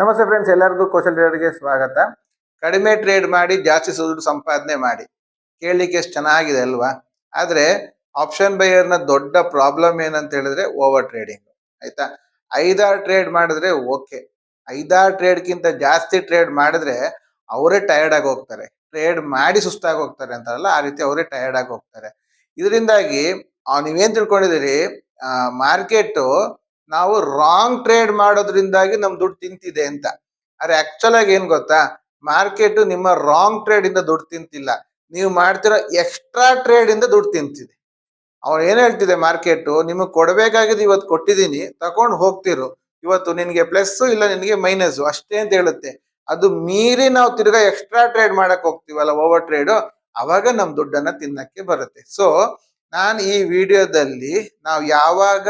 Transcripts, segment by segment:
ನಮಸ್ತೆ ಫ್ರೆಂಡ್ಸ್ ಎಲ್ಲರಿಗೂ ಕೌಶಲ್ ಟ್ರೇಡರ್ಗೆ ಸ್ವಾಗತ. ಕಡಿಮೆ ಟ್ರೇಡ್ ಮಾಡಿ, ಜಾಸ್ತಿ ದುಡ್ಡು ಸಂಪಾದನೆ ಮಾಡಿ. ಕೇಳಲಿಕ್ಕೆ ಎಷ್ಟು ಚೆನ್ನಾಗಿದೆ ಅಲ್ವಾ? ಆದರೆ ಆಪ್ಷನ್ ಬೈಯರ್ನ ದೊಡ್ಡ ಪ್ರಾಬ್ಲಮ್ ಏನಂತ ಹೇಳಿದ್ರೆ ಓವರ್ ಟ್ರೇಡಿಂಗ್ ಆಯ್ತಾ? ಐದಾರು ಟ್ರೇಡ್ ಮಾಡಿದ್ರೆ ಓಕೆ ಐದಾರು ಟ್ರೇಡ್ಗಿಂತ ಜಾಸ್ತಿ ಟ್ರೇಡ್ ಮಾಡಿದ್ರೆ ಅವರೇ ಟಯರ್ಡ್ ಆಗಿ ಹೋಗ್ತಾರೆ. ಟ್ರೇಡ್ ಮಾಡಿ ಸುಸ್ತಾಗಿ ಹೋಗ್ತಾರೆ ಅಂತಾರಲ್ಲ, ಆ ರೀತಿ ಅವರೇ ಟಯರ್ಡ್ ಆಗಿ ಹೋಗ್ತಾರೆ. ಇದರಿಂದಾಗಿ ನೀವೇನ್ ತಿಳ್ಕೊಂಡಿದ್ದೀರಿ? ಮಾರ್ಕೆಟ್ ನಾವು ರಾಂಗ್ ಟ್ರೇಡ್ ಮಾಡೋದ್ರಿಂದಾಗಿ ನಮ್ ದುಡ್ಡು ತಿಂತಿದೆ ಅಂತ. ಅರೆ ಆಕ್ಚುಲ್ ಆಗಿ ಏನ್ ಗೊತ್ತಾ? ಮಾರ್ಕೆಟ್ ನಿಮ್ಮ ರಾಂಗ್ ಟ್ರೇಡ್ ಇಂದ ದುಡ್ಡು ತಿಂತಿಲ್ಲ. ನೀವು ಮಾಡ್ತಿರೋ ಎಕ್ಸ್ಟ್ರಾ ಟ್ರೇಡ್ ಇಂದ ದುಡ್ಡು ತಿಂತಿದೆ. ಅವ್ರು ಏನ್ ಹೇಳ್ತಿದೆ ಮಾರ್ಕೆಟ್ ನಿಮಗೆ ಕೊಡಬೇಕಾಗಿದ್ದು ಇವತ್ತು ಕೊಟ್ಟಿದ್ದೀನಿ ತಗೊಂಡು ಹೋಗ್ತಿರು. ಇವತ್ತು ನಿನ್ಗೆ ಪ್ಲಸ್ ಇಲ್ಲ, ನಿನಗೆ ಮೈನಸ್ ಅಷ್ಟೇ ಅಂತ ಹೇಳುತ್ತೆ. ಅದು ಮೀರಿ ನಾವು ತಿರ್ಗಾ ಎಕ್ಸ್ಟ್ರಾ ಟ್ರೇಡ್ ಮಾಡಕ್ ಹೋಗ್ತೀವಲ್ಲ ಓವರ್ ಟ್ರೇಡ್ ಅವಾಗ ನಮ್ ದುಡ್ಡನ್ನ ತಿನ್ನಕ್ಕೆ ಬರುತ್ತೆ. ಸೊ ನಾನು ಈ ವಿಡಿಯೋದಲ್ಲಿ ನಾವು ಯಾವಾಗ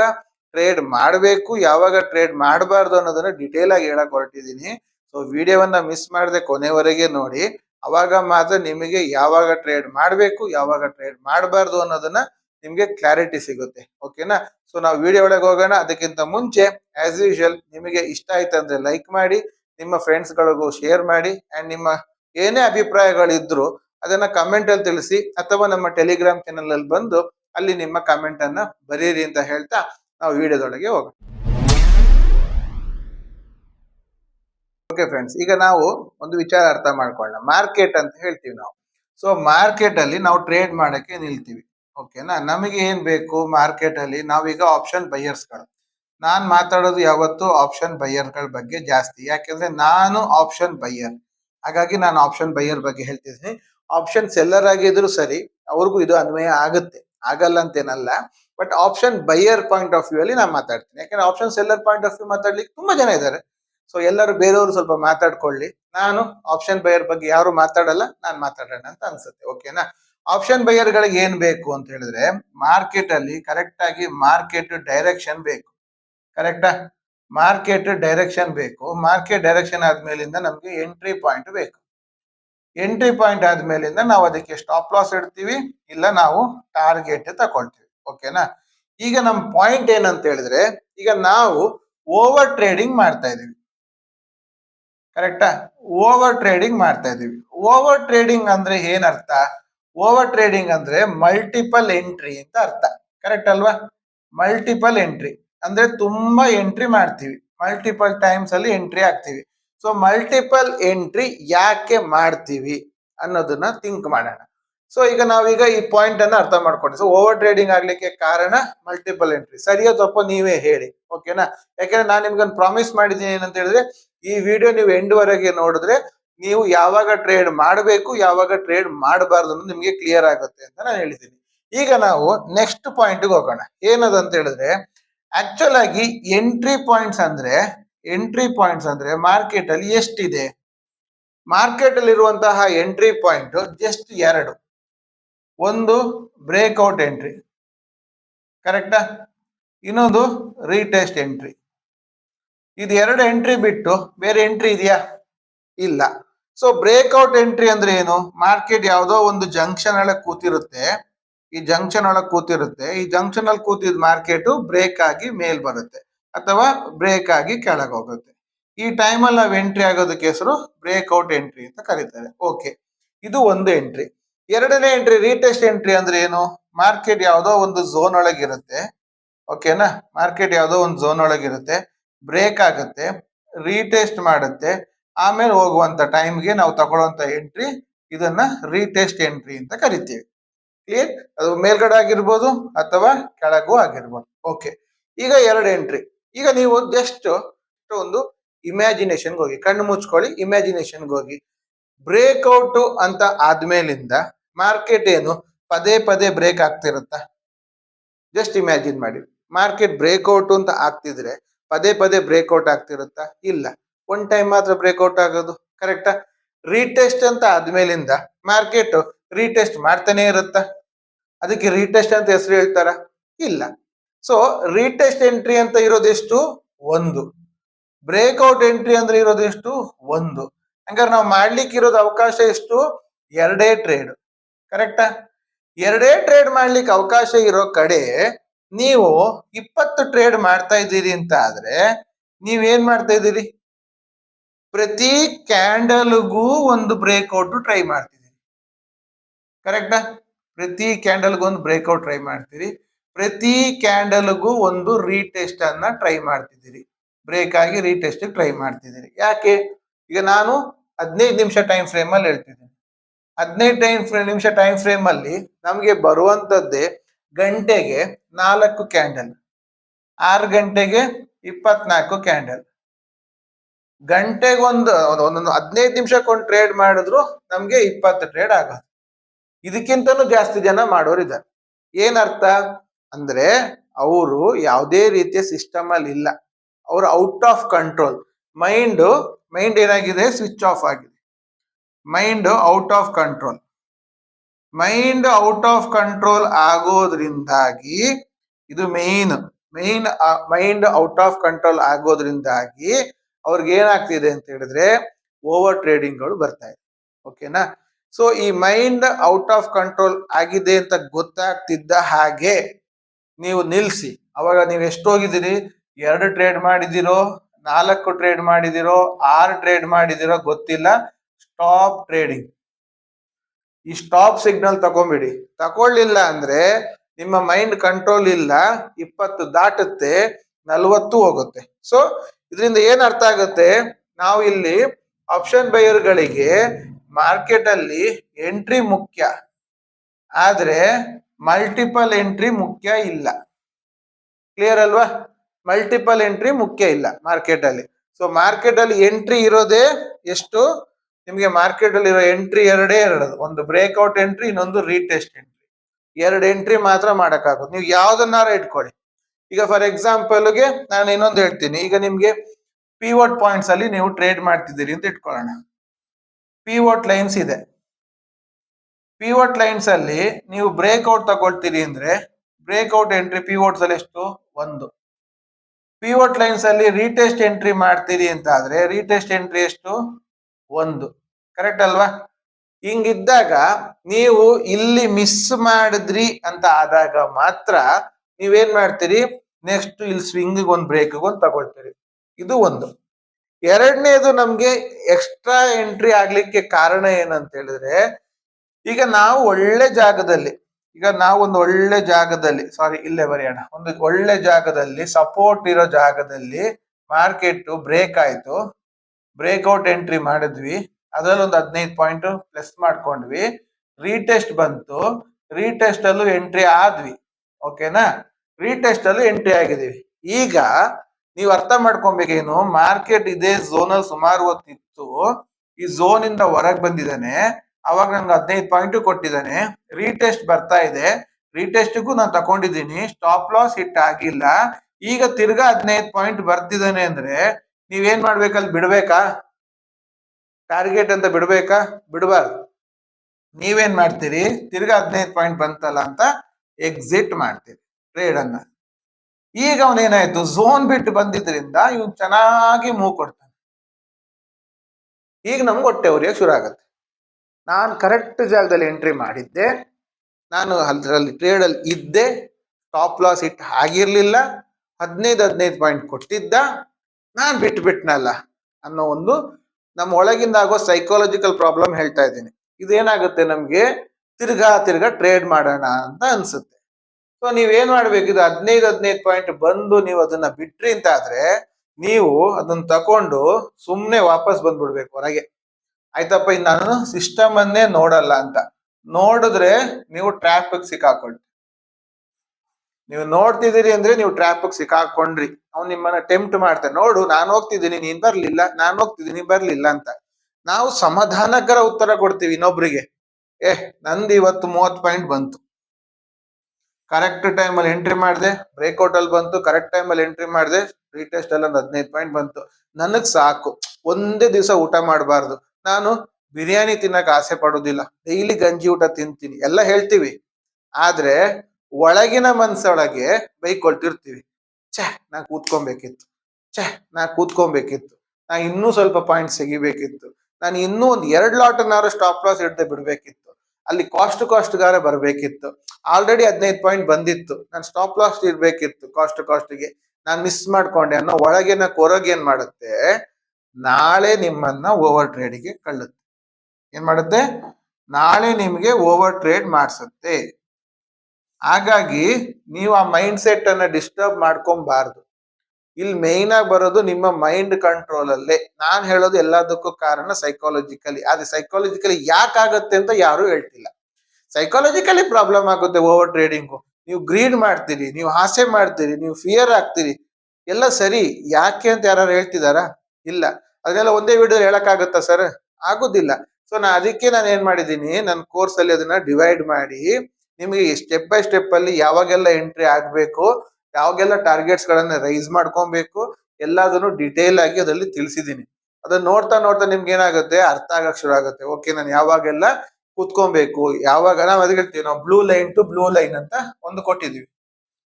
ಟ್ರೇಡ್ ಮಾಡಬೇಕು, ಯಾವಾಗ ಟ್ರೇಡ್ ಮಾಡಬಾರ್ದು ಅನ್ನೋದನ್ನ ಡಿಟೇಲ್ ಆಗಿ ಹೇಳಕ್ ಹೊರಟಿದ್ದೀನಿ ಸೊ ವಿಡಿಯೋವನ್ನ ಮಿಸ್ ಮಾಡದೆ ಕೊನೆವರೆಗೆ ನೋಡಿ. ಅವಾಗ ಮಾತ್ರ ನಿಮಗೆ ಯಾವಾಗ ಟ್ರೇಡ್ ಮಾಡಬೇಕು, ಯಾವಾಗ ಟ್ರೇಡ್ ಮಾಡಬಾರ್ದು ಅನ್ನೋದನ್ನ ನಿಮ್ಗೆ ಕ್ಲಾರಿಟಿ ಸಿಗುತ್ತೆ. ಓಕೆನಾ ಸೊ ನಾವು ವಿಡಿಯೋ ಒಳಗೆ ಹೋಗೋಣ. ಅದಕ್ಕಿಂತ ಮುಂಚೆ ಆಸ್ ಯೂಶುವಲ್ ನಿಮಗೆ ಇಷ್ಟ ಆಯ್ತು ಅಂದ್ರೆ ಲೈಕ್ ಮಾಡಿ, ನಿಮ್ಮ ಫ್ರೆಂಡ್ಸ್ ಗಳಿಗೂ ಶೇರ್ ಮಾಡಿ ಅಂಡ್ ನಿಮ್ಮ ಏನೇ ಅಭಿಪ್ರಾಯಗಳಿದ್ರು, ಅದನ್ನ ಕಮೆಂಟ್ ಅಲ್ಲಿ ತಿಳಿಸಿ, ಅಥವಾ ನಮ್ಮ ಟೆಲಿಗ್ರಾಮ್ ಚಾನೆಲ್ ಅಲ್ಲಿ ಬಂದು, ಅಲ್ಲಿ ನಿಮ್ಮ ಕಮೆಂಟ್ ಅನ್ನ ಬರೀರಿ ಅಂತ ಹೇಳ್ತಾ ನಾವು ವಿಡಿಯೋದೊಳಗೆ ಹೋಗೋಣ. ಓಕೆ ಫ್ರೆಂಡ್ಸ್ ಈಗ ನಾವು ಒಂದು ವಿಚಾರ ಅರ್ಥ ಮಾಡ್ಕೊಳ್ಳೋಣ. ಮಾರ್ಕೆಟ್ ಅಂತ ಹೇಳ್ತೀವಿ ನಾವು. ಸೊ ಮಾರ್ಕೆಟ್ ಅಲ್ಲಿ ನಾವು ಟ್ರೇಡ್ ಮಾಡಕ್ಕೆ ನಿಲ್ತೀವಿ. ಓಕೆನಾ ನಮಗೆ ಏನ್ ಬೇಕು ಮಾರ್ಕೆಟ್ ಅಲ್ಲಿ? ನಾವೀಗ ಆಪ್ಷನ್ ಬೈಯರ್ಸ್ಗಳು ನಾನು ಮಾತಾಡೋದು ಯಾವತ್ತು ಆಪ್ಷನ್ ಬೈಯರ್ಗಳ ಬಗ್ಗೆ ಜಾಸ್ತಿ. ಯಾಕೆಂದ್ರೆ ನಾನು ಆಪ್ಷನ್ ಬೈಯರ್ ಹಾಗಾಗಿ ನಾನು ಆಪ್ಷನ್ ಬೈಯರ್ ಬಗ್ಗೆ ಹೇಳ್ತಿದ್ದೀನಿ. ಆಪ್ಷನ್ ಸೆಲ್ಲರ್ ಆಗಿದ್ರು ಸರಿ, ಅವ್ರಿಗೂ ಇದು ಅನ್ವಯ ಆಗುತ್ತೆ. ಆಗಲ್ಲ ಅಂತೇನಲ್ಲ. But option buyer point of view ಅಲ್ಲಿ ನಾನು ಮಾತಾಡ್ತೀನಿ. ಯಾಕಂದ್ರೆ option seller point of view ಮಾತಾಡ್ಲಿಕ್ಕೆ ತುಂಬಾ ಜನ ಇದ್ದಾರೆ. ಸೊ ಎಲ್ಲರೂ ಬೇರೆಯವರು ಸ್ವಲ್ಪ ಮಾತಾಡ್ಕೊಳ್ಳಿ. ನಾನು ಆಪ್ಷನ್ ಬೈಯರ್ ಬಗ್ಗೆ ಯಾರು ಮಾತಾಡಲ್ಲ, ನಾನು ಮಾತಾಡೋಣ ಅಂತ ಅನ್ಸುತ್ತೆ. ಓಕೆನಾ ಆಪ್ಷನ್ ಬೈಯರ್ ಗಳಿಗೆ ಏನ್ ಬೇಕು ಅಂತ ಹೇಳಿದ್ರೆ ಮಾರ್ಕೆಟ್ ಅಲ್ಲಿ ಕರೆಕ್ಟ್ ಆಗಿ ಮಾರ್ಕೆಟ್ ಡೈರೆಕ್ಷನ್ ಬೇಕು. ಕರೆಕ್ಟಾ ಮಾರ್ಕೆಟ್ ಡೈರೆಕ್ಷನ್ ಬೇಕು. ಮಾರ್ಕೆಟ್ ಡೈರೆಕ್ಷನ್ ಆದ್ಮೇಲಿಂದ ನಮ್ಗೆ ಎಂಟ್ರಿ ಪಾಯಿಂಟ್ ಬೇಕು. ಎಂಟ್ರಿ ಪಾಯಿಂಟ್ ಆದ್ಮೇಲಿಂದ ನಾವು ಅದಕ್ಕೆ ಸ್ಟಾಪ್ ಲಾಸ್ ಇಡ್ತೀವಿ. ಇಲ್ಲ ನಾವು ಟಾರ್ಗೆಟ್ ತಗೊಳ್ತೀವಿ. ಓಕೆನಾ ಈಗ ನಮ್ ಪಾಯಿಂಟ್ ಏನಂತ ಹೇಳಿದ್ರೆ, ಈಗ ನಾವು ಓವರ್ ಟ್ರೇಡಿಂಗ್ ಮಾಡ್ತಾ ಇದೀವಿ ಕರೆಕ್ಟಾ ಓವರ್ ಟ್ರೇಡಿಂಗ್ ಮಾಡ್ತಾ ಇದೀವಿ ಓವರ್ ಟ್ರೇಡಿಂಗ್ ಅಂದ್ರೆ ಏನರ್ಥ? ಓವರ್ ಟ್ರೇಡಿಂಗ್ ಅಂದ್ರೆ ಮಲ್ಟಿಪಲ್ ಎಂಟ್ರಿ ಅಂತ ಅರ್ಥ. ಕರೆಕ್ಟ್ ಅಲ್ವಾ? ಮಲ್ಟಿಪಲ್ ಎಂಟ್ರಿ ಅಂದ್ರೆ ತುಂಬಾ ಎಂಟ್ರಿ ಮಾಡ್ತೀವಿ. ಮಲ್ಟಿಪಲ್ ಟೈಮ್ಸ್ ಅಲ್ಲಿ ಎಂಟ್ರಿ ಆಗ್ತೀವಿ ಸೊ ಮಲ್ಟಿಪಲ್ ಎಂಟ್ರಿ ಯಾಕೆ ಮಾಡ್ತೀವಿ ಅನ್ನೋದನ್ನ ಥಿಂಕ್ ಮಾಡೋಣ. ಸೊ ಈಗ ನಾವೀಗ ಈ ಪಾಯಿಂಟ್ ಅನ್ನ ಅರ್ಥ ಮಾಡ್ಕೊಂಡ್ವಿ. ಸೊ ಓವರ್ ಟ್ರೇಡಿಂಗ್ ಆಗ್ಲಿಕ್ಕೆ ಕಾರಣ ಮಲ್ಟಿಪಲ್ ಎಂಟ್ರಿ ಸರಿಯೋ ತಪ್ಪೋ ನೀವೇ ಹೇಳಿ. ಓಕೆನಾ ಯಾಕಂದ್ರೆ ನಾನು ನಿಮ್ಗೊಂದು ಪ್ರಾಮಿಸ್ ಮಾಡಿದ್ದೀನಿ ಏನಂತ ಹೇಳಿದ್ರೆ, ಈ ವಿಡಿಯೋ ನೀವು ಎಂಡ್ ವರೆಗೆ ನೋಡಿದ್ರೆ ನೀವು ಯಾವಾಗ ಟ್ರೇಡ್ ಮಾಡಬೇಕು, ಯಾವಾಗ ಟ್ರೇಡ್ ಮಾಡಬಾರ್ದು ಅನ್ನೋದು ನಿಮಗೆ ಕ್ಲಿಯರ್ ಆಗುತ್ತೆ ಅಂತ ನಾನು ಹೇಳಿದ್ದೀನಿ. ಈಗ ನಾವು ನೆಕ್ಸ್ಟ್ ಪಾಯಿಂಟ್ಗೆ ಹೋಗೋಣ. ಏನದಂತ ಹೇಳಿದ್ರೆ ಆಕ್ಚುಲ್ ಆಗಿ ಎಂಟ್ರಿ ಪಾಯಿಂಟ್ಸ್ ಅಂದ್ರೆ ಎಂಟ್ರಿ ಪಾಯಿಂಟ್ಸ್ ಅಂದ್ರೆ ಮಾರ್ಕೆಟ್ ಅಲ್ಲಿ ಎಷ್ಟಿದೆ? ಮಾರ್ಕೆಟ್ ಅಲ್ಲಿ ಇರುವಂತಹ ಎಂಟ್ರಿ ಪಾಯಿಂಟ್ ಜಸ್ಟ್ ಎರಡು. ಒಂದು ಬ್ರೇಕ್ಔಟ್ ಎಂಟ್ರಿ ಕರೆಕ್ಟಾ ಇನ್ನೊಂದು ರೀಟೆಸ್ಟ್ ಎಂಟ್ರಿ ಇದು ಎರಡು ಎಂಟ್ರಿ ಬಿಟ್ಟು ಬೇರೆ ಎಂಟ್ರಿ ಇದೆಯಾ? ಇಲ್ಲ. ಸೊ ಬ್ರೇಕ್ಔಟ್ ಎಂಟ್ರಿ ಅಂದ್ರೆ ಏನು? ಮಾರ್ಕೆಟ್ ಯಾವುದೋ ಒಂದು ಜಂಕ್ಷನ್ ಒಳಗೆ ಕೂತಿರುತ್ತೆ. ಈ ಜಂಕ್ಷನ್ ಒಳಗೆ ಕೂತಿರುತ್ತೆ. ಈ ಜಂಕ್ಷನ್ ಅಲ್ಲಿ ಕೂತಿದ ಮಾರ್ಕೆಟ್ ಬ್ರೇಕ್ ಆಗಿ ಮೇಲ್ ಬರುತ್ತೆ. ಅಥವಾ ಬ್ರೇಕ್ ಆಗಿ ಕೆಳಗೆ ಹೋಗುತ್ತೆ. ಈ ಟೈಮಲ್ಲಿ ನಾವು ಎಂಟ್ರಿ ಆಗೋದಕ್ಕೆ ಹೆಸರು ಬ್ರೇಕ್ಔಟ್ ಎಂಟ್ರಿ ಅಂತ ಕರೀತಾರೆ. ಓಕೆ ಇದು ಒಂದು ಎಂಟ್ರಿ ಎರಡನೇ ಎಂಟ್ರಿ ರೀಟೆಸ್ಟ್ ಎಂಟ್ರಿ ಅಂದ್ರೆ ಏನು? ಮಾರ್ಕೆಟ್ ಯಾವುದೋ ಒಂದು ಝೋನ್ ಒಳಗಿರುತ್ತೆ. ಓಕೆನಾ ಮಾರ್ಕೆಟ್ ಯಾವುದೋ ಒಂದು ಝೋನ್ ಒಳಗಿರುತ್ತೆ. ಬ್ರೇಕ್ ಆಗುತ್ತೆ ರೀಟೆಸ್ಟ್ ಮಾಡುತ್ತೆ. ಆಮೇಲೆ ಹೋಗುವಂತ ಟೈಮ್ಗೆ ನಾವು ತಗೊಳ್ಳುವಂತ ಎಂಟ್ರಿ ಇದನ್ನ ರೀಟೆಸ್ಟ್ ಎಂಟ್ರಿ ಅಂತ ಕರಿತೀವಿ. ಕ್ಲಿಯರ್ ಅದು ಮೇಲ್ಗಡೆ ಆಗಿರ್ಬೋದು ಅಥವಾ ಕೆಳಗೂ ಆಗಿರ್ಬೋದು. ಓಕೆ ಈಗ ಎರಡು ಎಂಟ್ರಿ ಈಗ ನೀವು ಜಸ್ಟ್ ಒಂದು ಇಮ್ಯಾಜಿನೇಷನ್ಗೆ ಹೋಗಿ, ಕಣ್ಣು ಮುಚ್ಕೊಳ್ಳಿ ಇಮ್ಯಾಜಿನೇಷನ್ಗೆ ಹೋಗಿ. ಬ್ರೇಕ್ಔಟ್ ಅಂತ ಆದ್ಮೇಲಿಂದ ಮಾರ್ಕೆಟ್ ಏನು? ಪದೇ ಪದೇ ಬ್ರೇಕ್ ಆಗ್ತಿರುತ್ತಾ? ಜಸ್ಟ್ ಇಮ್ಯಾಜಿನ್ ಮಾಡಿ. ಮಾರ್ಕೆಟ್ ಬ್ರೇಕ್ಔಟ್ ಅಂತ ಆಗ್ತಿದ್ರೆ ಪದೇ ಪದೇ ಬ್ರೇಕ್ಔಟ್ ಆಗ್ತಿರುತ್ತಾ? ಇಲ್ಲ. ಒನ್ ಟೈಮ್ ಮಾತ್ರ ಬ್ರೇಕ್ಔಟ್ ಆಗೋದು. ಕರೆಕ್ಟಾ ರೀಟೆಸ್ಟ್ ಅಂತ ಆದ್ಮೇಲಿಂದ ಮಾರ್ಕೆಟ್ ರೀಟೆಸ್ಟ್ ಮಾಡ್ತಾನೆ ಇರುತ್ತಾ? ಅದಕ್ಕೆ ರೀಟೆಸ್ಟ್ ಅಂತ ಹೆಸರು ಹೇಳ್ತಾರ? ಇಲ್ಲ. ಸೊ ರೀಟೆಸ್ಟ್ ಎಂಟ್ರಿ ಅಂತ ಇರೋದೆಷ್ಟು? ಒಂದು. ಬ್ರೇಕ್ಔಟ್ ಎಂಟ್ರಿ ಅಂದ್ರೆ ಇರೋದೆಷ್ಟು? ಒಂದು. ಹಂಗಾರೆ ನಾವು ಮಾಡ್ಲಿಕ್ಕೆ ಇರೋದು ಅವಕಾಶ ಎಷ್ಟು? ಎರಡೇ ಟ್ರೇಡ್ ಕರೆಕ್ಟಾ ಎರಡೇ ಟ್ರೇಡ್ ಮಾಡ್ಲಿಕ್ಕೆ ಅವಕಾಶ ಇರೋ ಕಡೆ ನೀವು ಇಪ್ಪತ್ತು ಟ್ರೇಡ್ ಮಾಡ್ತಾ ಇದ್ದೀರಿ ಅಂತ ಆದ್ರೆ ನೀವೇನ್ ಮಾಡ್ತಾ ಇದ್ದೀರಿ? ಪ್ರತಿ ಕ್ಯಾಂಡಲ್ಗೂ ಒಂದು ಬ್ರೇಕ್ಔಟ್ ಟ್ರೈ ಮಾಡ್ತಿದ್ದೀರಿ. ಕರೆಕ್ಟಾ ಪ್ರತಿ ಕ್ಯಾಂಡಲ್ಗೂ ಒಂದು ಬ್ರೇಕ್ಔಟ್ ಟ್ರೈ ಮಾಡ್ತೀರಿ. ಪ್ರತಿ ಕ್ಯಾಂಡಲ್ಗೂ ಒಂದು ರೀಟೆಸ್ಟ್ ಅನ್ನ ಟ್ರೈ ಮಾಡ್ತಿದ್ದೀರಿ. ಬ್ರೇಕ್ ಆಗಿ ರೀಟೆಸ್ಟ್ ಟ್ರೈ ಮಾಡ್ತಿದ್ದೀರಿ. ಯಾಕೆ? ಈಗ ನಾನು ಹದಿನೈದು ನಿಮಿಷ ಟೈಮ್ ಫ್ರೇಮ್ ಅಲ್ಲಿ ಹೇಳ್ತಿದ್ದೀನಿ. ಹದಿನೈದು ಟೈಮ್ ನಿಮಿಷ ಟೈಮ್ ಫ್ರೇಮ್ ಅಲ್ಲಿ ನಮಗೆ ಬರುವಂತದ್ದೇ ಗಂಟೆಗೆ ನಾಲ್ಕು ಕ್ಯಾಂಡಲ್ ಆರು ಗಂಟೆಗೆ ಇಪ್ಪತ್ನಾಲ್ಕು ಕ್ಯಾಂಡಲ್ ಗಂಟೆಗೊಂದು ಒಂದೊಂದು ಹದಿನೈದು ನಿಮಿಷಕ್ಕೊಂದು ಟ್ರೇಡ್ ಮಾಡಿದ್ರು ನಮ್ಗೆ ಇಪ್ಪತ್ತು ಟ್ರೇಡ್ ಆಗೋದು. ಇದಕ್ಕಿಂತನೂ ಜಾಸ್ತಿ ಜನ ಮಾಡೋರು ಇದ್ದಾರೆ. ಏನರ್ಥ? ಅಂದ್ರೆ ಅವರು ಯಾವುದೇ ರೀತಿಯ ಸಿಸ್ಟಮ್ ಅಲ್ಲಿ ಇಲ್ಲ. ಅವರು out of control mind mind ಏನಾಗಿದೆ? ಸ್ವಿಚ್ ಆಫ್ ಆಗಿದೆ. Mind out of control mind out of control ಆಗೋದ್ರಿಂದಾಗಿ ಇದು main mine mind out of control ಆಗೋದ್ರಿಂದಾಗಿ ಅವ್ರಿಗೆ ಏನಾಗ್ತಿದೆ ಅಂತ ಹೇಳಿದ್ರೆ ಓವರ್ ಟ್ರೇಡಿಂಗ್ಗಳು ಬರ್ತಾ ಇದೆ. ಓಕೆನಾ ಸೊ ಈ ಮೈಂಡ್ ಔಟ್ ಆಫ್ ಕಂಟ್ರೋಲ್ ಆಗಿದೆ ಅಂತ ಗೊತ್ತಾಗ್ತಿದ್ದ ಹಾಗೆ ನೀವು ನಿಲ್ಸಿ. ಅವಾಗ ನೀವು ಎಷ್ಟು ಹೋಗಿದ್ದೀರಿ? ಎರಡು ಟ್ರೇಡ್ ಮಾಡಿದಿರೋ ನಾಲ್ಕು ಟ್ರೇಡ್ ಮಾಡಿದಿರೋ ಆರು ಟ್ರೇಡ್ ಮಾಡಿದಿರೋ ಗೊತ್ತಿಲ್ಲ. Stop trading. ಈ ಸ್ಟಾಪ್ ಸಿಗ್ನಲ್ ತಗೊಂಬಿಡಿ. ತಗೊಳ್ಳಿಲ್ಲ ಅಂದ್ರೆ ನಿಮ್ಮ ಮೈಂಡ್ ಕಂಟ್ರೋಲ್ ಇಲ್ಲ, ಇಪ್ಪತ್ತು ದಾಟುತ್ತೆ, ನಲ್ವತ್ತು ಹೋಗುತ್ತೆ. ಸೊ ಇದರಿಂದ ಏನ್ ಅರ್ಥ ಆಗುತ್ತೆ? ನಾವು ಇಲ್ಲಿ ಆಪ್ಷನ್ ಬೈಯರ್ಗಳಿಗೆ ಮಾರ್ಕೆಟ್ ಅಲ್ಲಿ ಎಂಟ್ರಿ ಮುಖ್ಯ. ಆದ್ರೆ ಮಲ್ಟಿಪಲ್ ಎಂಟ್ರಿ ಮುಖ್ಯ ಇಲ್ಲ. ಕ್ಲಿಯರ್ ಅಲ್ವಾ? ಮಲ್ಟಿಪಲ್ ಎಂಟ್ರಿ ಮುಖ್ಯ ಇಲ್ಲ ಮಾರ್ಕೆಟ್ ಅಲ್ಲಿ. ಸೊ ಮಾರ್ಕೆಟ್ ಅಲ್ಲಿ ಎಂಟ್ರಿ ಇರೋದೇ ಎಷ್ಟು? ನಿಮಗೆ ಮಾರ್ಕೆಟ್ ಅಲ್ಲಿ ಇರೋ ಎಂಟ್ರಿ ಎರಡೇ ಎರಡು ಒಂದು ಬ್ರೇಕ್ಔಟ್ ಎಂಟ್ರಿ ಇನ್ನೊಂದು ರೀಟೆಸ್ಟ್ ಎಂಟ್ರಿ ಎರಡು ಎಂಟ್ರಿ ಮಾತ್ರ ಮಾಡೋಕ್ಕಾಗುತ್ತೆ ನೀವು ಯಾವ್ದನ್ನಾರ ಇಟ್ಕೊಳ್ಳಿ. ಈಗ ಫಾರ್ ಎಕ್ಸಾಂಪಲ್ಗೆ ನಾನು ಇನ್ನೊಂದು ಹೇಳ್ತೀನಿ. ಈಗ ನಿಮ್ಗೆ ಪಿವೋಟ್ ಪಾಯಿಂಟ್ಸ್ ಅಲ್ಲಿ ನೀವು ಟ್ರೇಡ್ ಮಾಡ್ತಿದ್ದೀರಿ ಅಂತ ಇಟ್ಕೊಳ್ಳೋಣ. ಪಿವೋಟ್ ಲೈನ್ಸ್ ಇದೆ. ಪಿವೋಟ್ ಲೈನ್ಸ್ ಅಲ್ಲಿ ನೀವು ಬ್ರೇಕ್ಔಟ್ ತಗೊಳ್ತೀರಿ ಅಂದ್ರೆ ಬ್ರೇಕ್ಔಟ್ ಎಂಟ್ರಿ ಪಿವೋಟ್ಸ್ ಅಲ್ಲಿ ಎಷ್ಟು? ಒಂದು. ಪಿವೋಟ್ ಲೈನ್ಸ್ ಅಲ್ಲಿ ರೀಟೆಸ್ಟ್ ಎಂಟ್ರಿ ಮಾಡ್ತೀರಿ ಅಂತ ಆದ್ರೆ ರೀಟೆಸ್ಟ್ ಎಂಟ್ರಿ ಎಷ್ಟು? ಒಂದು. ಕರೆಕ್ಟ್ ಅಲ್ವಾ? ಹಿಂಗಿದ್ದಾಗ ನೀವು ಇಲ್ಲಿ ಮಿಸ್ ಮಾಡಿದ್ರಿ ಅಂತ ಆದಾಗ ಮಾತ್ರ ನೀವೇನ್ ಮಾಡ್ತೀರಿ? ನೆಕ್ಸ್ಟ್ ಇಲ್ಲಿ ಸ್ವಿಂಗ್ ಒಂದು ಬ್ರೇಕ್ ಒಂದು ತಗೊಳ್ತೀರಿ. ಇದು ಒಂದು. ಎರಡನೇದು ನಮ್ಗೆ ಎಕ್ಸ್ಟ್ರಾ ಎಂಟ್ರಿ ಆಗ್ಲಿಕ್ಕೆ ಕಾರಣ ಏನಂತ ಹೇಳಿದ್ರೆ ಈಗ ನಾವು ಒಳ್ಳೆ ಜಾಗದಲ್ಲಿ, ಈಗ ನಾವು ಒಂದು ಒಳ್ಳೆ ಜಾಗದಲ್ಲಿ ಸಾರಿ ಇಲ್ಲೇ ಬರೆಯೋಣ. ಒಂದು ಒಳ್ಳೆ ಜಾಗದಲ್ಲಿ ಸಪೋರ್ಟ್ ಇರೋ ಜಾಗದಲ್ಲಿ ಮಾರ್ಕೆಟ್ ಬ್ರೇಕ್ ಆಯ್ತು. ಬ್ರೇಕ್ಔಟ್ ಎಂಟ್ರಿ ಮಾಡಿದ್ವಿ. ಅದರಲ್ಲಿ ಒಂದು ಹದಿನೈದು ಪಾಯಿಂಟ್ ಪ್ಲಸ್ ಮಾಡ್ಕೊಂಡ್ವಿ. ರೀಟೆಸ್ಟ್ ಬಂತು. ರೀಟೆಸ್ಟ್ ಅಲ್ಲೂ ಎಂಟ್ರಿ ಆದ್ವಿ. ಓಕೆನಾ? ರೀಟೆಸ್ಟ್ ಅಲ್ಲೂ ಎಂಟ್ರಿ ಆಗಿದೀವಿ. ಈಗ ನೀವು ಅರ್ಥ ಮಾಡ್ಕೊಬೇಕೇನು ಮಾರ್ಕೆಟ್ ಇದೇ ಝೋನ್ ಅಲ್ಲಿ ಸುಮಾರು ಹೊತ್ತಿತ್ತು. ಈ ಝೋನ್ ಇಂದ ಹೊರಗೆ ಬಂದಿದ್ದಾನೆ. ಅವಾಗ ನಂಗೆ ಹದಿನೈದು ಪಾಯಿಂಟ್ ಕೊಟ್ಟಿದ್ದಾನೆ. ರೀಟೆಸ್ಟ್ ಬರ್ತಾ ಇದೆ. ರೀಟೆಸ್ಟ್ಗೂ ನಾನು ತಕೊಂಡಿದ್ದೀನಿ ಸ್ಟಾಪ್ ಲಾಸ್ ಹಿಟ್ ಆಗಿಲ್ಲ. ಈಗ ತಿರ್ಗಾ ಹದಿನೈದು ಪಾಯಿಂಟ್ ಬರ್ತಿದ್ದಾನೆ ಅಂದ್ರೆ ನೀವೇನ್ ಮಾಡ್ಬೇಕಲ್ಲಿ ಬಿಡ್ಬೇಕಾ? ಟಾರ್ಗೆಟ್ ಅಂತ ಬಿಡ್ಬೇಕಾ? ಬಿಡಬಾರ್ದು. ನೀವೇನ್ ಮಾಡ್ತೀರಿ? ತಿರ್ಗಾ ಹದಿನೈದು ಪಾಯಿಂಟ್ ಬಂತಲ್ಲ ಅಂತ ಎಕ್ಸಿಟ್ ಮಾಡ್ತೀರಿ. ಟ್ರೇಡ್ ಅನ್ನ. ಈಗ ಅವನೇನಾಯ್ತು ಝೋನ್ ಬಿಟ್ಟು ಬಂದಿದ್ರಿಂದ ಇವನ್ ಚೆನ್ನಾಗಿ ಮೂವ್ ಕೊಡ್ತಾನೆ. ಈಗ ನಮ್ಗೆ ಹೊಟ್ಟೆ ಉರಿಯಕ್ಕೆ ಶುರು ಆಗತ್ತೆ. ನಾನು ಕರೆಕ್ಟ್ ಜಾಗದಲ್ಲಿ ಎಂಟ್ರಿ ಮಾಡಿದ್ದೆ. ನಾನು ಅದರಲ್ಲಿ ಟ್ರೇಡಲ್ಲಿ ಇದ್ದೆ. ಟಾಪ್ ಲಾಸ್ ಇಟ್ ಆಗಿರಲಿಲ್ಲ. ಹದಿನೈದು ಹದಿನೈದು ಪಾಯಿಂಟ್ ಕೊಟ್ಟಿದ್ದ. ನಾನು ಬಿಟ್ಟು ಬಿಟ್ನಲ್ಲ ಅನ್ನೋ ಒಂದು ನಮ್ಮ ಒಳಗಿಂದ ಆಗೋ ಸೈಕಾಲಜಿಕಲ್ ಪ್ರಾಬ್ಲಮ್ ಹೇಳ್ತಾ ಇದ್ದೀನಿ. ಇದೇನಾಗುತ್ತೆ ನಮ್ಗೆ? ತಿರ್ಗಾ ತಿರ್ಗಾ ಟ್ರೇಡ್ ಮಾಡೋಣ ಅಂತ ಅನ್ಸುತ್ತೆ. ಸೊ ನೀವೇನ್ ಮಾಡ್ಬೇಕು? ಇದು ಹದಿನೈದು ಹದಿನೈದು ಪಾಯಿಂಟ್ ಬಂದು ನೀವು ಅದನ್ನ ಬಿಟ್ರಿ ಅಂತ ಆದ್ರೆ ನೀವು ಅದನ್ನ ತಕೊಂಡು ಸುಮ್ನೆ ವಾಪಸ್ ಬಂದ್ಬಿಡ್ಬೇಕು ಹೊರಗೆ. ಆಯ್ತಪ್ಪ, ಇನ್ನು ನಾನು ಸಿಸ್ಟಮ್ ಅನ್ನೇ ನೋಡಲ್ಲ ಅಂತ. ನೋಡಿದ್ರೆ ನೀವು ಟ್ರಾಫಿಕ್ ಸಿಕ್ಕಾಕೊಳ್ಳಿ ನೀವು ನೋಡ್ತಿದ್ದೀರಿ ಅಂದ್ರೆ ನೀವು ಟ್ರಾಫಿಕ್ ಸಿಕ್ಕಾಕೊಂಡ್ರಿ. ಅವ್ನು ನಿಮ್ಮನ್ನ ಟೆಂಪ್ಟ್ ಮಾಡ್ತಾನೆ. ನೋಡು, ನಾನು ಹೋಗ್ತಿದ್ದೀನಿ, ನೀನ್ ಬರ್ಲಿಲ್ಲ, ನಾನು ಹೋಗ್ತಿದ್ದೀನಿ ಬರ್ಲಿಲ್ಲ ಅಂತ. ನಾವು ಸಮಾಧಾನಕರ ಉತ್ತರ ಕೊಡ್ತೀವಿ ಇನ್ನೊಬ್ರಿಗೆ. ಏ, ನಂದು ಇವತ್ತು ಮೂವತ್ತು ಪಾಯಿಂಟ್ ಬಂತು. ಕರೆಕ್ಟ್ ಟೈಮ್ ಅಲ್ಲಿ ಎಂಟ್ರಿ ಮಾಡಿದೆ ಬ್ರೇಕ್ಔಟ್ ಅಲ್ಲಿ ಬಂತು ಕರೆಕ್ಟ್ ಟೈಮ್ ಅಲ್ಲಿ ಎಂಟ್ರಿ ಮಾಡಿದೆ ರೀಟೆಸ್ಟ್ ಅಲ್ಲಿ ಒಂದು ಹದಿನೈದು ಪಾಯಿಂಟ್ ಬಂತು. ನನಗ್ ಸಾಕು. ಒಂದೇ ದಿವಸ ಊಟ ಮಾಡಬಾರ್ದು. ನಾನು ಬಿರಿಯಾನಿ ತಿನ್ನಕ್ ಆಸೆ ಪಡೋದಿಲ್ಲ. ಡೈಲಿ ಗಂಜಿ ಊಟ ತಿಂತೀನಿ. ಎಲ್ಲ ಹೇಳ್ತೀವಿ. ಆದ್ರೆ ಒಳಗಿನ ಮನ್ಸೊಳಗೆ ಬೈಕೊಳ್ತಿರ್ತೀವಿ. ಛೇ, ನಾ ಕೂತ್ಕೊಬೇಕಿತ್ತು ಛೇ, ನಾ ಕೂತ್ಕೊಬೇಕಿತ್ತು ನಾ ಇನ್ನೂ ಸ್ವಲ್ಪ ಪಾಯಿಂಟ್ ತೆಗಿಬೇಕಿತ್ತು. ನಾನು ಇನ್ನೂ ಒಂದು ಎರಡು ಲಾಟನ್ನಾರು ಸ್ಟಾಪ್ ಲಾಸ್ ಹಿಡ್ದೆ ಬಿಡ್ಬೇಕಿತ್ತು. ಅಲ್ಲಿ ಕಾಸ್ಟ್ ಕಾಸ್ಟ್ ಗಾರ ಬರ್ಬೇಕಿತ್ತು. ಆಲ್ರೆಡಿ ಹದಿನೈದು ಪಾಯಿಂಟ್ ಬಂದಿತ್ತು. ನಾನು ಸ್ಟಾಪ್ ಲಾಸ್ ಇರ್ಬೇಕಿತ್ತು ಕಾಸ್ಟ್ ಕಾಸ್ಟ್ಗೆ ನಾನು ಮಿಸ್ ಮಾಡ್ಕೊಂಡೆ ಅನ್ನೋ ಒಳಗಿನ ಕೊರಗೆ ಏನ್ ಮಾಡುತ್ತೆ? ನಾಳೆ ನಿಮ್ಮನ್ನ ಓವರ್ ಟ್ರೇಡ್ಗೆ ಕಳ್ಳುತ್ತೆ. ಏನ್ ಮಾಡುತ್ತೆ? ನಾಳೆ ನಿಮಗೆ ಓವರ್ ಟ್ರೇಡ್ ಮಾಡಿಸುತ್ತೆ. ಹಾಗಾಗಿ ನೀವು ಆ ಮೈಂಡ್ ಸೆಟ್ ಅನ್ನ ಡಿಸ್ಟರ್ಬ್ ಮಾಡ್ಕೊಬಾರ್ದು ಇಲ್ಲಿ ಮೇಯ್ನ್ ಆಗಿ ಬರೋದು ನಿಮ್ಮ ಮೈಂಡ್ ಕಂಟ್ರೋಲ್ ಅಲ್ಲೇ. ನಾನು ಹೇಳೋದು ಎಲ್ಲದಕ್ಕೂ ಕಾರಣ ಸೈಕಾಲಜಿಕಲಿ ಆದ್ರೆ ಸೈಕಾಲಜಿಕಲಿ ಯಾಕಾಗತ್ತೆ ಅಂತ ಯಾರು ಹೇಳ್ತಿಲ್ಲ. ಸೈಕಾಲಜಿಕಲಿ ಪ್ರಾಬ್ಲಮ್ ಆಗುತ್ತೆ ಓವರ್ ಟ್ರೇಡಿಂಗು ನೀವು ಗ್ರೀಡ್ ಮಾಡ್ತೀರಿ, ನೀವು ಆಸೆ ಮಾಡ್ತೀರಿ, ನೀವು ಫಿಯರ್ ಆಗ್ತೀರಿ. ಎಲ್ಲ ಸರಿ, ಯಾಕೆ ಅಂತ ಯಾರು ಹೇಳ್ತಿದಾರಾ? ಇಲ್ಲ. ಅದನ್ನೆಲ್ಲ ಒಂದೇ ವಿಡಿಯೋ ಹೇಳಕ್ಕಾಗತ್ತಾ ಸರ್ ಆಗುದಿಲ್ಲ. ಸೊ ನಾ ಅದಕ್ಕೆ ನಾನು ಏನ್ ಮಾಡಿದ್ದೀನಿ ನನ್ನ ಕೋರ್ಸ್ ಅಲ್ಲಿ ಅದನ್ನ ಡಿವೈಡ್ ಮಾಡಿ ನಿಮಗೆ ಸ್ಟೆಪ್ ಬೈ ಸ್ಟೆಪ್ ಅಲ್ಲಿ ಯಾವಾಗೆಲ್ಲ ಎಂಟ್ರಿ ಆಗ್ಬೇಕು, ಯಾವಾಗೆಲ್ಲ ಟಾರ್ಗೆಟ್ಸ್ ಗಳನ್ನ ರೈಸ್ ಮಾಡ್ಕೊಬೇಕು, ಎಲ್ಲದನ್ನು ಡಿಟೇಲ್ ಆಗಿ ಅದರಲ್ಲಿ ತಿಳಿಸಿದ್ದೀನಿ. ಅದನ್ನ ನೋಡ್ತಾ ನೋಡ್ತಾ ನಿಮ್ಗೆ ಏನಾಗುತ್ತೆ? ಅರ್ಥ ಆಗಕ್ ಶುರು ಆಗುತ್ತೆ. ಓಕೆ ನಾನು ಯಾವಾಗೆಲ್ಲ ಕೂತ್ಕೊಬೇಕು, ಯಾವಾಗ ನಾವು ಅದಕ್ಕೆ ಹೇಳ್ತೀವಿ, ನಾವು blue line to blue line ಅಂತ ಒಂದು ಕೊಟ್ಟಿದೀವಿ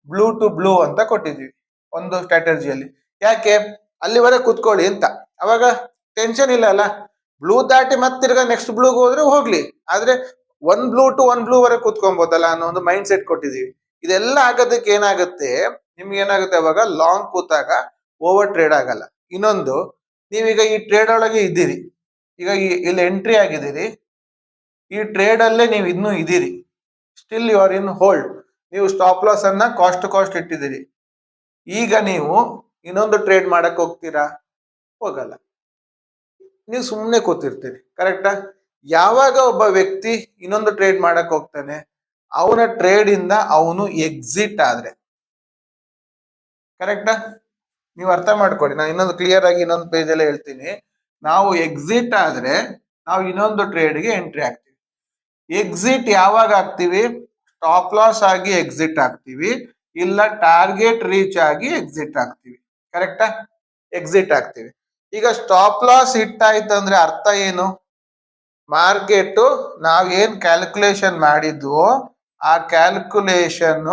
ಬ್ಲೂ ಟು ಬ್ಲೂ ಅಂತ ಕೊಟ್ಟಿದೀವಿ ಒಂದು ಸ್ಟ್ರಾಟಜಿಯಲ್ಲಿ ಯಾಕೆ? ಅಲ್ಲಿವರೆಗೆ ಕೂತ್ಕೊಳ್ಳಿ ಅಂತ. ಅವಾಗ ಟೆನ್ಷನ್ ಇಲ್ಲ ಅಲ್ಲ? ಬ್ಲೂ ದಾಟಿ ಮತ್ತಿರ್ಗ ತಿರ್ಗಾ ನೆಕ್ಸ್ಟ್ ಬ್ಲೂಗೆ ಹೋದ್ರೆ ಹೋಗ್ಲಿ. ಆದ್ರೆ one blue to one blue ವರೆಗೆ ಕೂತ್ಕೊಬೋದಲ್ಲ ಅನ್ನೋ ಒಂದು ಮೈಂಡ್ ಸೆಟ್ ಕೊಟ್ಟಿದೀವಿ ಇದೆಲ್ಲ ಆಗೋದಕ್ಕೆ ಏನಾಗುತ್ತೆ? ನಿಮ್ಗೆ ಏನಾಗುತ್ತೆ ಅವಾಗ? ಲಾಂಗ್ ಕೂತಾಗ ಓವರ್ ಟ್ರೇಡ್ ಆಗಲ್ಲ. ಇನ್ನೊಂದು, ನೀವೀಗ ಈ ಟ್ರೇಡ್ ಒಳಗೆ ಇದ್ದೀರಿ. ಈಗ ಇಲ್ಲಿ ಎಂಟ್ರಿ ಆಗಿದ್ದೀರಿ. ಈ ಟ್ರೇಡ್ ಅಲ್ಲೇ ನೀವು ಇನ್ನೂ ಇದ್ದೀರಿ. Still you are in hold ನೀವು ಸ್ಟಾಪ್ ಲಾಸ್ ಅನ್ನ ಕಾಸ್ಟ್ ಕಾಸ್ಟ್ ಇಟ್ಟಿದ್ದೀರಿ. ಈಗ ನೀವು ಇನ್ನೊಂದು ಟ್ರೇಡ್ ಮಾಡಕ್ ಹೋಗ್ತೀರಾ? ಹೋಗಲ್ಲ. ನೀವು ಸುಮ್ಮನೆ ಕೂತಿರ್ತೀರಿ. ಕರೆಕ್ಟಾ ಯಾವಾಗ ಒಬ್ಬ ವ್ಯಕ್ತಿ ಇನ್ನೊಂದು ಟ್ರೇಡ್ ಮಾಡಕ್ ಹೋಗ್ತಾನೆ, ಅವನ ಟ್ರೇಡ್ ಇಂದ ಅವನು ಎಕ್ಸಿಟ್ ಆದ್ರೆ. ಕರೆಕ್ಟಾ ನೀವು ಅರ್ಥ ಮಾಡ್ಕೊಡಿ ನಾನು ಇನ್ನೊಂದು ಕ್ಲಿಯರ್ ಆಗಿ ಇನ್ನೊಂದು ಪೇಜ್ ಅಲ್ಲೇ ಹೇಳ್ತೀನಿ. ನಾವು ಎಕ್ಸಿಟ್ ಆದ್ರೆ ನಾವು ಇನ್ನೊಂದು ಟ್ರೇಡ್ಗೆ ಎಂಟ್ರಿ ಆಗ್ತೀವಿ ಎಕ್ಸಿಟ್ ಯಾವಾಗ ಆಗ್ತೀವಿ ಸ್ಟಾಪ್ ಲಾಸ್ ಆಗಿ ಎಕ್ಸಿಟ್ ಆಗ್ತೀವಿ ಇಲ್ಲ ಟಾರ್ಗೆಟ್ ರೀಚ್ ಆಗಿ ಎಕ್ಸಿಟ್ ಆಗ್ತೀವಿ ಕರೆಕ್ಟಾ ಎಕ್ಸಿಟ್ ಆಗ್ತೀವಿ ಈಗ ಸ್ಟಾಪ್ ಲಾಸ್ ಹಿಟ್ ಆಯ್ತು ಅಂದ್ರೆ ಅರ್ಥ ಏನು? ಮಾರ್ಕೆಟ್ ನಾವು ಏನ್ ಕ್ಯಾಲ್ಕುಲೇಷನ್ ಮಾಡಿದ್ವೋ, ಆ ಕ್ಯಾಲ್ಕುಲೇಷನ್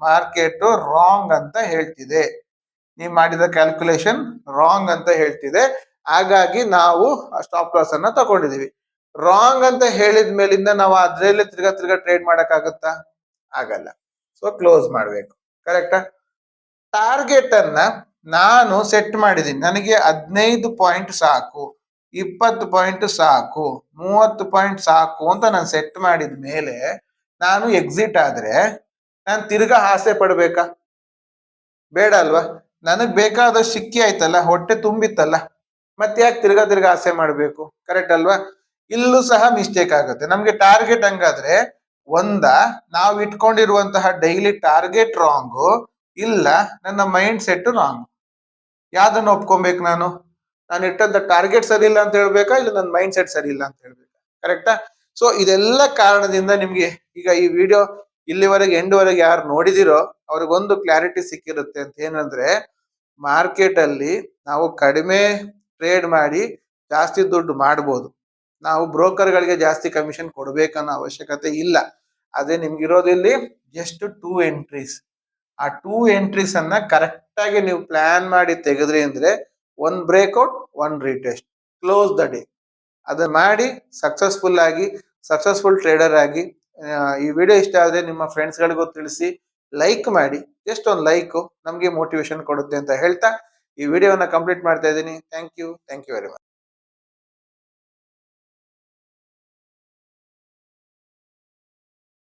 ಮಾರ್ಕೆಟ್ ರಾಂಗ್ ಅಂತ ಹೇಳ್ತಿದೆ. ನೀವು ಮಾಡಿದ ಕ್ಯಾಲ್ಕುಲೇಷನ್ ರಾಂಗ್ ಅಂತ ಹೇಳ್ತಿದೆ. ಹಾಗಾಗಿ ನಾವು ಸ್ಟಾಪ್ ಲಾಸ್ ಅನ್ನ ತಗೊಂಡಿದೀವಿ. ರಾಂಗ್ ಅಂತ ಹೇಳಿದ ಮೇಲಿಂದ ನಾವು ಅದ್ರಲ್ಲೇ ತಿರ್ಗಾ ತಿರ್ಗಾ ಟ್ರೇಡ್ ಮಾಡಕ್ಕಾಗುತ್ತಾ? ಆಗಲ್ಲ. ಸೊ ಕ್ಲೋಸ್ ಮಾಡ್ಬೇಕು. ಕರೆಕ್ಟಾ ಟಾರ್ಗೆಟ್ ಅನ್ನ ನಾನು ಸೆಟ್ ಮಾಡಿದ್ದೀನಿ ನನಗೆ ಹದಿನೈದು ಪಾಯಿಂಟ್ ಸಾಕು. ಇಪ್ಪತ್ತು ಪಾಯಿಂಟ್ ಸಾಕು, ಮೂವತ್ತು ಪಾಯಿಂಟ್ ಸಾಕು ಅಂತ ನಾನು ಸೆಟ್ ಮಾಡಿದ ಮೇಲೆ ನಾನು ಎಕ್ಸಿಟ್ ಆದ್ರೆ ನಾನು ತಿರ್ಗಾ ಆಸೆ ಪಡ್ಬೇಕಾ? ಬೇಡ ಅಲ್ವಾ? ನನಗೆ ಬೇಕಾದಷ್ಟು ಸಿಕ್ಕಿ ಆಯ್ತಲ್ಲ, ಹೊಟ್ಟೆ ತುಂಬಿತ್ತಲ್ಲ, ಮತ್ತೆ ಯಾಕೆ ತಿರ್ಗಾ ತಿರ್ಗ ಆಸೆ ಮಾಡಬೇಕು? ಕರೆಕ್ಟ್ ಅಲ್ವಾ? ಇಲ್ಲೂ ಸಹ ಮಿಸ್ಟೇಕ್ ಆಗುತ್ತೆ. ನಮಗೆ ಟಾರ್ಗೆಟ್ ಹಂಗಾದ್ರೆ ಒಂದ, ನಾವು ಇಟ್ಕೊಂಡಿರುವಂತಹ ಡೈಲಿ ಟಾರ್ಗೆಟ್ ರಾಂಗು ಇಲ್ಲ, ನನ್ನ ಮೈಂಡ್ ಸೆಟ್ ರಾಂಗ್ ಯಾವ್ದನ್ನ ಒಪ್ಕೊಬೇಕು ನಾನು? ನಾನು ಇಟ್ಟಂತ ಟಾರ್ಗೆಟ್ ಸರಿ ಇಲ್ಲ ಅಂತ ಹೇಳ್ಬೇಕಾ? ಇಲ್ಲ ನನ್ನ ಮೈಂಡ್ ಸೆಟ್ ಸರಿ ಇಲ್ಲ ಅಂತ ಹೇಳ್ಬೇಕಾ? ಕರೆಕ್ಟಾ ಸೊ ಇದೆಲ್ಲ ಕಾರಣದಿಂದ ನಿಮ್ಗೆ ಈಗ ಈ ವಿಡಿಯೋ ಇಲ್ಲಿವರೆಗೆ ಎಂಡ್ ವರೆಗೆ ಯಾರು ನೋಡಿದಿರೋ, ಅವ್ರಿಗೊಂದು ಕ್ಲಾರಿಟಿ ಸಿಕ್ಕಿರುತ್ತೆ ಅಂತ ಏನಂದ್ರೆ ಮಾರ್ಕೆಟ್ ಅಲ್ಲಿ ನಾವು ಕಡಿಮೆ ಟ್ರೇಡ್ ಮಾಡಿ ಜಾಸ್ತಿ ದುಡ್ಡು ಮಾಡ್ಬೋದು. ನಾವು ಬ್ರೋಕರ್ಗಳಿಗೆ ಜಾಸ್ತಿ ಕಮಿಷನ್ ಕೊಡ್ಬೇಕನ್ನೋ ಅವಶ್ಯಕತೆ ಇಲ್ಲ. ಅದೇ ನಿಮ್ಗಿರೋದಿಲ್ಲಿ ಜಸ್ಟ್ ಟೂ ಎಂಟ್ರೀಸ್ ಆ ಟೂ ಎಂಟ್ರೀಸ್ ಅನ್ನ ಕರೆಕ್ಟ್ ಆಗಿ ನೀವು ಪ್ಲಾನ್ ಮಾಡಿ ತೆಗೆದ್ರಿ ಅಂದ್ರೆ one breakout one retest close the day ಅದನ್ನ ಮಾಡಿ ಸಕ್ಸಸ್ಫುಲ್ ಆಗಿ ಸಕ್ಸಸ್ಫುಲ್ ಟ್ರೇಡರ್ ಆಗಿ ಈ ವಿಡಿಯೋ ಇಷ್ಟ ಆದರೆ ನಿಮ್ಮ ಫ್ರೆಂಡ್ಸ್ ಗಳಿಗೂ ತಿಳಿಸಿ ಲೈಕ್ ಮಾಡಿ ಜಸ್ಟ್ ಒಂದು ಲೈಕ್ ನಮಗೆ ಮೋಟಿವೇಶನ್ ಕೊಡುತ್ತೆ ಅಂತ ಹೇಳ್ತಾ ಈ ವಿಡಿಯೋನ ಕಂಪ್ಲೀಟ್ ಮಾಡ್ತಾ ಇದ್ದೀನಿ. Thank you thank you very much